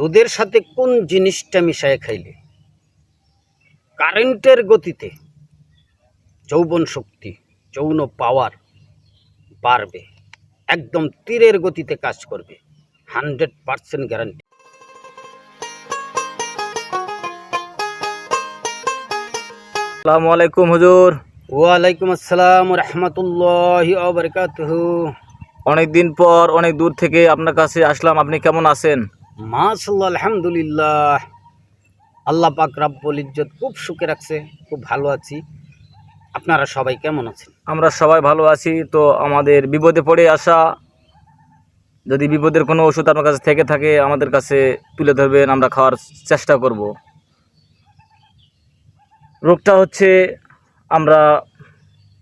দুধের সাথে কোন জিনিসটা মিশায় খাইলে? কারেন্টের গতিতে যৌবন শক্তি যৌন পাওয়ার বাড়বে একদম তীরের গতিতে কাজ করবে হান্ড্রেড পারসেন্ট গ্যারান্টি। আসসালামু আলাইকুম হুজুর। ওয়ালাইকুম আসসালাম রহমতুল্লাহ অনেক দিন পর অনেক দূর থেকে আপনার কাছে আসলাম। আপনি কেমন আছেন? মাশাল্লাহ আলহামদুলিল্লাহ। আল্লাহ পাক রাব্বুল ইজ্জত খুব সুখে রাখছে, খুব ভালো আছি। আপনারা সবাই কেমন আছেন? আমরা সবাই ভালো আছি, তো আমাদের বিপদে পড়ে আসা, যদি বিপদের কোনো ওষুধ আপনার কাছে থেকে থাকে, আমাদের কাছে তুলে ধরবেন, আমরা খাওয়ার চেষ্টা করব। রোগটা হচ্ছে, আমরা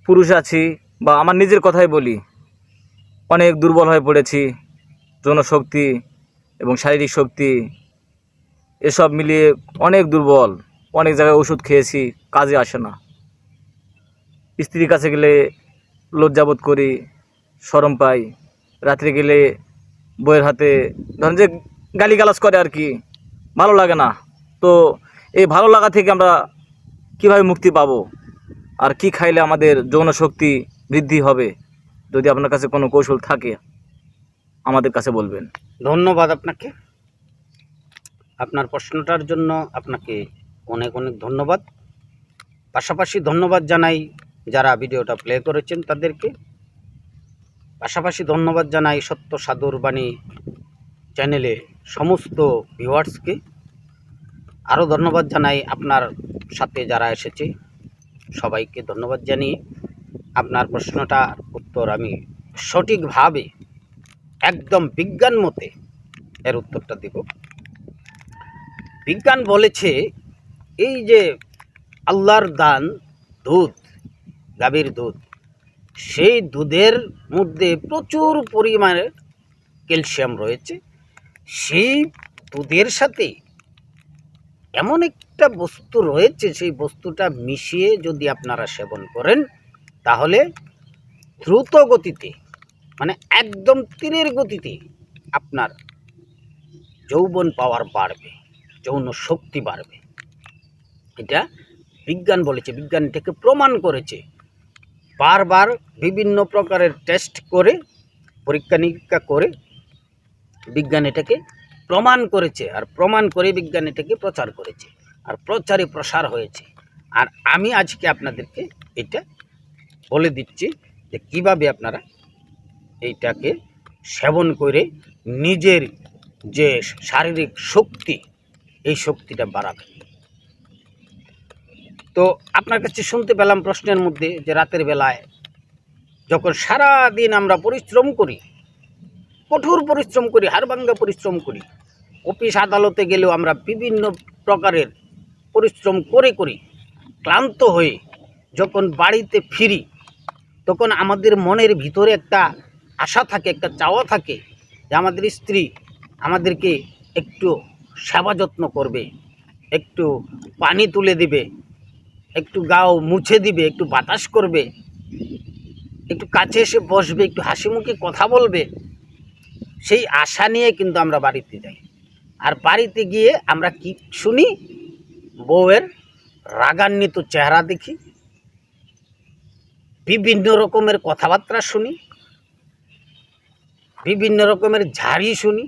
পুরুষ আছি, বা আমার নিজের কথাই বলি, অনেক দুর্বল হয়ে পড়েছি জনশক্তি এবং শারীরিক শক্তি, এসব মিলিয়ে অনেক দুর্বল। অনেক জায়গায় ওষুধ খেয়েছি, কাজে আসে না। স্ত্রীর কাছে গেলে লজ্জাবোধ করি, শরম পাই। রাত্রে গেলে বইয়ের হাতে ধরেন যে গালিগালাজ করে আর কি, ভালো লাগে না। তো এই ভালো লাগা থেকে আমরা কীভাবে মুক্তি পাবো? আর কি খাইলে আমাদের যৌন শক্তি বৃদ্ধি হবে, যদি আপনার কাছে কোনো কৌশল থাকে? আমাদের কাছে বলবেন। ধন্যবাদ আপনাকে। আপনার প্রশ্নটার জন্য আপনাকে অনেক অনেক ধন্যবাদ। পাশাপাশি ধন্যবাদ জানাই যারা ভিডিওটা প্লে করেছেন তাদেরকে। পাশাপাশি ধন্যবাদ জানাই সত্য সাধুর বাণী চ্যানেলে সমস্ত ভিউয়ার্সকে আরও ধন্যবাদ জানাই আপনার সাথে যারা এসেছে, সবাইকে ধন্যবাদ জানিয়ে আপনার প্রশ্নটার উত্তর আমি সঠিকভাবে একদম বিজ্ঞান মতে এর উত্তরটা দিব। বিজ্ঞান বলেছে, এই যে আল্লাহর দান, দুধ, গাভীর দুধ, সেই দুধের মধ্যে প্রচুর পরিমাণে ক্যালসিয়াম রয়েছে। সেই দুধের সাথে এমন একটা বস্তু রয়েছে, সেই বস্তুটা মিশিয়ে যদি আপনারা সেবন করেন, তাহলে দ্রুত গতিতে মানে একদম তীরের গতিতে আপনার যৌবন পাওয়ার বাড়বে, যৌন শক্তি বাড়বে। এটা বিজ্ঞান বলেছে, বিজ্ঞান এটাকে প্রমাণ করেছে। বারবার বিভিন্ন প্রকারের টেস্ট করে, পরীক্ষা নিরীক্ষা করে বিজ্ঞান এটাকে প্রমাণ করেছে, আর প্রমাণ করে বিজ্ঞান এটাকে প্রচার করেছে, আর প্রচারে প্রসার হয়েছে। আর আমি আজকে আপনাদেরকে এটা বলে দিচ্ছি যে কীভাবে আপনারা এইটাকে সেবন করে নিজের যে শারীরিক শক্তি, এই শক্তিটা বাড়াবে। তো আপনার কাছে শুনতে পেলাম প্রশ্নের মধ্যে যে রাতের বেলায় যখন সারা দিন আমরা পরিশ্রম করি, কঠোর পরিশ্রম করি, হাড়ভাঙ্গা পরিশ্রম করি, অফিস আদালতে গেলেও আমরা বিভিন্ন প্রকারের পরিশ্রম করে করি ক্লান্ত হয়ে যখন বাড়িতে ফিরি, তখন আমাদের মনের ভিতরে একটা আশা থাকে, একটা চাওয়া থাকে যে আমাদের স্ত্রী আমাদেরকে একটু সেবা যত্ন করবে, একটু পানি তুলে দিবে, একটু গাও মুছে দিবে, একটু বাতাস করবে, একটু কাছে এসে বসবে, একটু হাসি মুখে কথা বলবে, সেই আশা নিয়ে কিন্তু আমরা বাড়িতে যাই। আর বাড়িতে গিয়ে আমরা কি শুনি? বউয়ের রাগান্বিত চেহারা দেখি, বিভিন্ন রকমের কথাবার্তা শুনি বিভিন্ন রকমের ঝাড়ি শুনি।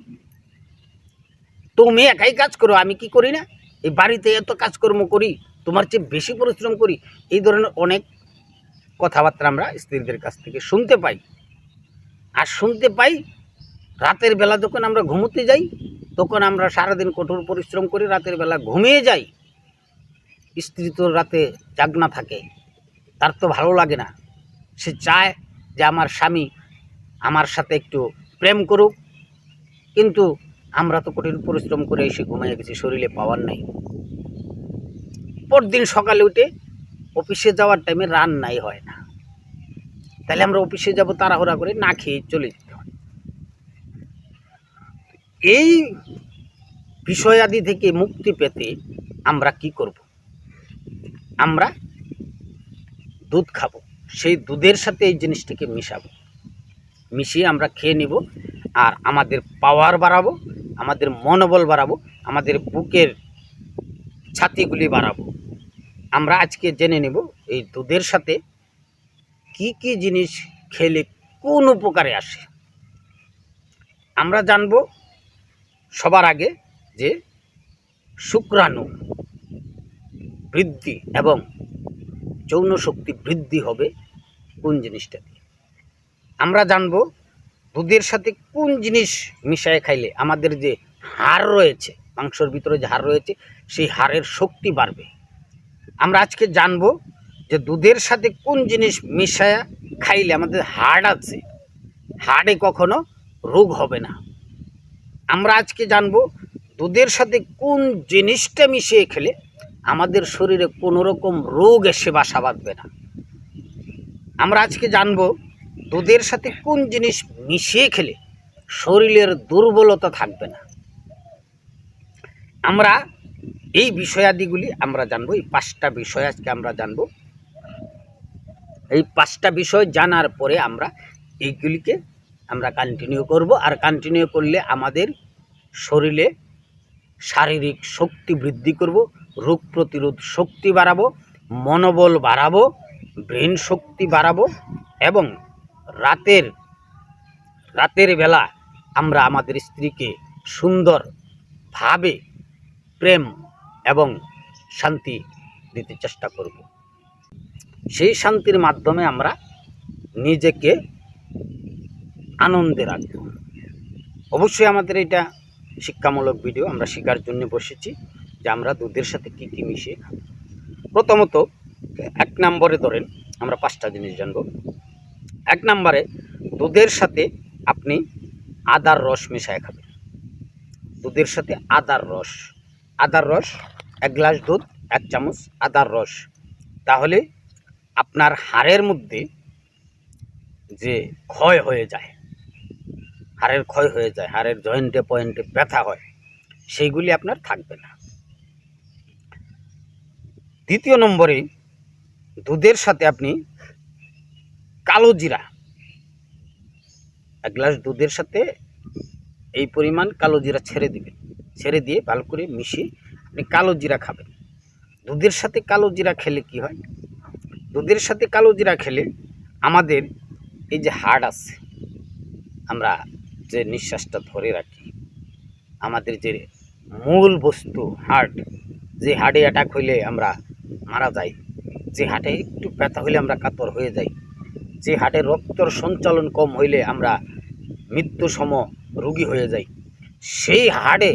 তুমি একাই কাজ করো, আমি কি করি না? এই বাড়িতে এত কাজকর্ম করি, তোমার চেয়ে বেশি পরিশ্রম করি, এই ধরনের অনেক কথাবার্তা আমরা স্ত্রীদের কাছ থেকে শুনতে পাই। আর শুনতে পাই, রাতের বেলা যখন আমরা ঘুমোতে যাই, তখন আমরা সারাদিন কঠোর পরিশ্রম করি রাতের বেলা ঘুমিয়ে যাই। স্ত্রী তো রাতে জাগনা থাকে, তার তো ভালো লাগে না। সে চায় যে আমার স্বামী আমার সাথে একটু প্রেম করুক, কিন্তু আমরা তো কঠিন পরিশ্রম করে এসে ঘুমিয়ে গেছি, শরীরে পাওয়ার নাই। পরদিন সকালে উঠে অফিসে যাওয়ার টাইমে রান্নাই হয় না। তাহলে আমরা অফিসে যাব, তাড়াহুড়া করে না খেয়ে চলে যেতে হয়। এই বিষয়াদি থেকে মুক্তি পেতে আমরা কি করব? আমরা দুধ খাব, সেই দুধের সাথে এই জিনিসটাকে মিশাবো। মিশিয়ে আমরা খেয়ে নিব আর আমাদের পাওয়ার বাড়াবো, আমাদের মনোবল বাড়াবো, আমাদের বুকের ছাতিগুলি বাড়াবো। আমরা আজকে জেনে নেব এই দুধের সাথে কি কি জিনিস খেলে কোন উপকারে আসে। আমরা জানব সবার আগে যে শুক্রাণু বৃদ্ধি এবং যৌন শক্তি বৃদ্ধি হবে কোন জিনিসটা আমরা জানব দুধের সাথে কোন জিনিস মিশায় খাইলে আমাদের যে হাড় রয়েছে, মাংসর ভিতরে যে হাড় রয়েছে, সেই হাড়ের শক্তি বাড়বে। আমরা আজকে জানব যে দুধের সাথে কোন জিনিস মিশায়া খাইলে আমাদের হাড় আছে, হাড়ে কখনো রোগ হবে না। আমরা আজকে জানব দুধের সাথে কোন জিনিসটা মিশিয়ে খেলে আমাদের শরীরে কোনো রকম রোগ এসে বাসা বাঁধবে না। আমরা আজকে জানব দুধের সাথে কোন জিনিস মিশিয়ে খেলে শরীরের দুর্বলতা থাকবে না? আমরা এই বিষয়াদিগুলি আমরা জানব, এই পাঁচটা বিষয় আজকে আমরা জানব। এই পাঁচটা বিষয় জানার পরে আমরা এইগুলিকে আমরা কন্টিনিউ করব। আর কন্টিনিউ করলে আমাদের শরীরে শারীরিক শক্তি বৃদ্ধি করব, রোগ প্রতিরোধ শক্তি বাড়াবো, মনোবল বাড়াবো, ব্রেন শক্তি বাড়াবো এবং রাতের রাতের বেলা আমরা আমাদের স্ত্রীকে সুন্দরভাবে প্রেম এবং শান্তি দিতে চেষ্টা করব। সেই শান্তির মাধ্যমে আমরা নিজেকে আনন্দে রাখব। অবশ্যই আমাদের এটা শিক্ষামূলক ভিডিও, আমরা শেখার জন্য বসেছি যে আমরা দুধের সাথে কী কী মিশিয়ে খাব। প্রথমত, এক নম্বরে ধরেন আমরা পাঁচটা জিনিস জানব। এক নম্বরে দুধের সাথে আপনি আদার রস মিশায় খাবেন। দুধের সাথে আদার রস। আদার রস, এক গ্লাস দুধ, এক চামচ আদার রস। তাহলে আপনার হাড়ের মধ্যে যে ক্ষয় হয়ে যায়, হাড়ের ক্ষয় হয়ে যায়, হাড়ের জয়েন্টে পয়েন্টে ব্যথা হয়, সেইগুলি আপনার থাকবে না। দ্বিতীয় নম্বরে দুধের সাথে আপনি কালো জিরা। এক গ্লাস দুধের সাথে এই পরিমাণ কালো জিরা ছেড়ে দিবেন। ছেড়ে দিয়ে ভালো করে মিশিয়ে আপনি কালো জিরা খাবেন। দুধের সাথে কালো জিরা খেলে কি হয়? দুধের সাথে কালো জিরা খেলে আমাদের এই যে হাড় আছে, আমরা যে নিঃশ্বাসটা ধরে রাখি, আমাদের যে মূল বস্তু হার্ট যে হার্টে অ্যাটাক হইলে আমরা মারা যাই, যে হার্টে একটু ব্যথা হইলে আমরা কাতর হয়ে যাই যে হার্টে রক্তর সঞ্চালন কম হইলে আমরা মৃত্যু সম রোগী হয়ে যাই। সেই হাড়ে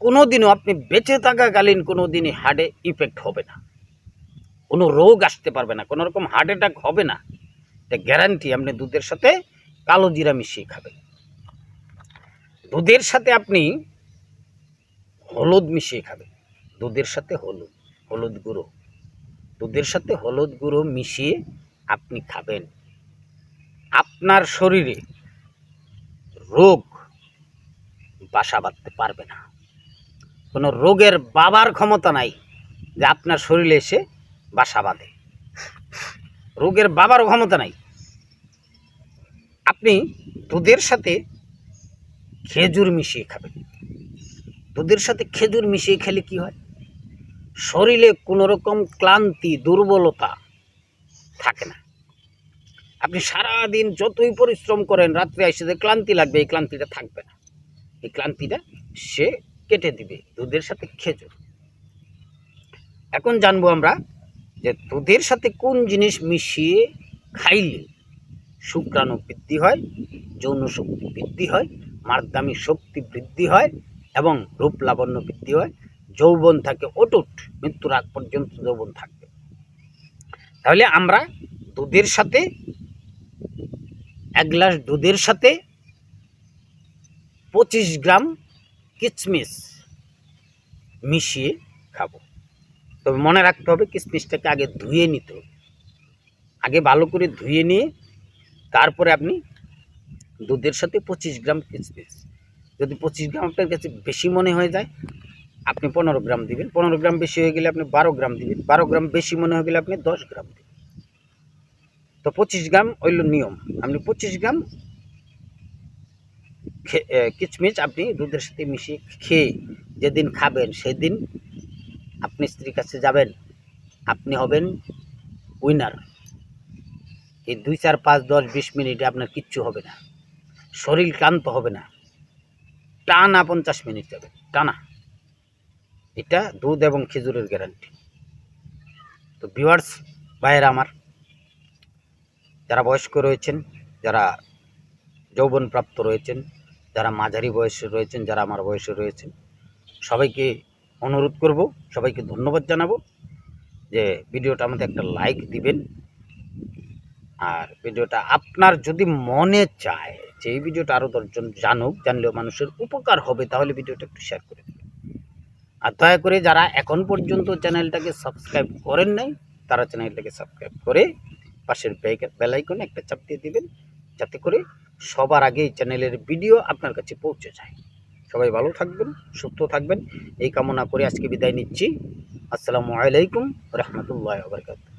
কোনো দিনও আপনি বেঁচে থাকাকালীন কোনো দিনই হার্টে ইফেক্ট হবে না। কোনো রোগ আসতে পারবে না, কোনো রকম হার্ট অ্যাটাক হবে না। এটা গ্যারান্টি আপনি দুধের সাথে কালো জিরা মিশিয়ে খাবেন। দুধের সাথে আপনি হলুদ মিশিয়ে খাবেন। দুধের সাথে হলুদ হলুদ গুঁড়ো। দুধের সাথে হলুদ গুঁড়ো মিশিয়ে আপনি খাবেন। আপনার শরীরে রোগ বাসা বাঁধতে পারবে না। কোনো রোগের বাবার ক্ষমতা নাই যে আপনার শরীরে এসে বাসা বাঁধে। রোগের বাবার ক্ষমতা নাই। আপনি দুধের সাথে খেজুর মিশিয়ে খাবেন। দুধের সাথে খেজুর মিশিয়ে খেলে কি হয়? শরীরে কোনো রকম ক্লান্তি, দুর্বলতা থাকে না। আপনি সারাদিন যতই পরিশ্রম করেন, রাত্রে এসে যে ক্লান্তি লাগবে, এই ক্লান্তিটা থাকবে না। এই ক্লান্তিটা সে কেটে দিবে, দুধের সাথে খেজুর। এখন জানব আমরা যে দুধের সাথে কোন জিনিস মিশিয়ে খাইলে শুক্রাণু বৃদ্ধি হয়, যৌন শক্তি বৃদ্ধি হয় মারদামি শক্তি বৃদ্ধি হয় এবং রূপ লাবণ্য বৃদ্ধি হয়। যৌবন থাকে অটুট, মৃত্যুর আগ পর্যন্ত যৌবন থাকবে। তাহলে আমরা দুধের সাথে এক গ্লাস দুধের সাথে পঁচিশ গ্রাম কিচমিচ মিশিয়ে খাব। তবে মনে রাখতে হবে কিশমিশটাকে আগে ধুয়ে নিতে হবে। আগে ভালো করে ধুয়ে নিয়ে তারপরে আপনি দুধের সাথে পঁচিশ গ্রাম কিশমিশ যদি পঁচিশ গ্রাম আপনার কাছে বেশি মনে হয়ে যায়, আপনি পনেরো গ্রাম দিবেন। পনেরো গ্রাম বেশি হয়ে গেলে আপনি বারো গ্রাম দিবেন। বারো গ্রাম বেশি মনে হয়ে গেলে আপনি দশ গ্রাম দিবেন। তো পঁচিশ গ্রাম হইল নিয়ম। আপনি পঁচিশ গ্রাম কিচমিচ আপনি দুধের সাথে মিশিয়ে খেয়ে যেদিন খাবেন সেদিন আপনি স্ত্রীর কাছে যাবেন, আপনি হবেন উইনার এই দুই, চার, পাঁচ, দশ, বিশ মিনিটে আপনার কিচ্ছু হবে না। শরীর ক্লান্ত হবে না। টানা পঞ্চাশ মিনিট যাবে, টানা। এটা দুধ এবং খেজুরের গ্যারান্টি তো ভিউয়ার্স ভাইয়েরা আমার যারা বয়স্ক রয়েছেন, যারা যৌবনপ্রাপ্ত রয়েছেন, যারা মাঝারি বয়সে রয়েছেন, যারা আমার বয়সে রয়েছেন, সবাইকে অনুরোধ করব, সবাইকে ধন্যবাদ জানাব যে ভিডিওটা আমাদের একটা লাইক দিবেন। আর ভিডিওটা আপনার যদি মনে চায় যে এই ভিডিওটা আরও দশজন জানুক, জানলেও মানুষের উপকার হবে, তাহলে ভিডিওটা একটু শেয়ার করে দেবেন। আর দয়া করে যারা এখন পর্যন্ত চ্যানেলটাকে সাবস্ক্রাইব করেন নাই, তারা চ্যানেলটাকে সাবস্ক্রাইব করে পাশের বেলাইকনে একটা চাপ দিয়ে দিবেন, যাতে করে সবার আগে এই চ্যানেলের ভিডিও আপনার কাছে পৌঁছে যায়। সবাই ভালো থাকবেন, সুস্থ থাকবেন। এই কামনা করে আজকে বিদায় নিচ্ছি। আসসালামু আলাইকুম রহমতুল্লাহ বরকাত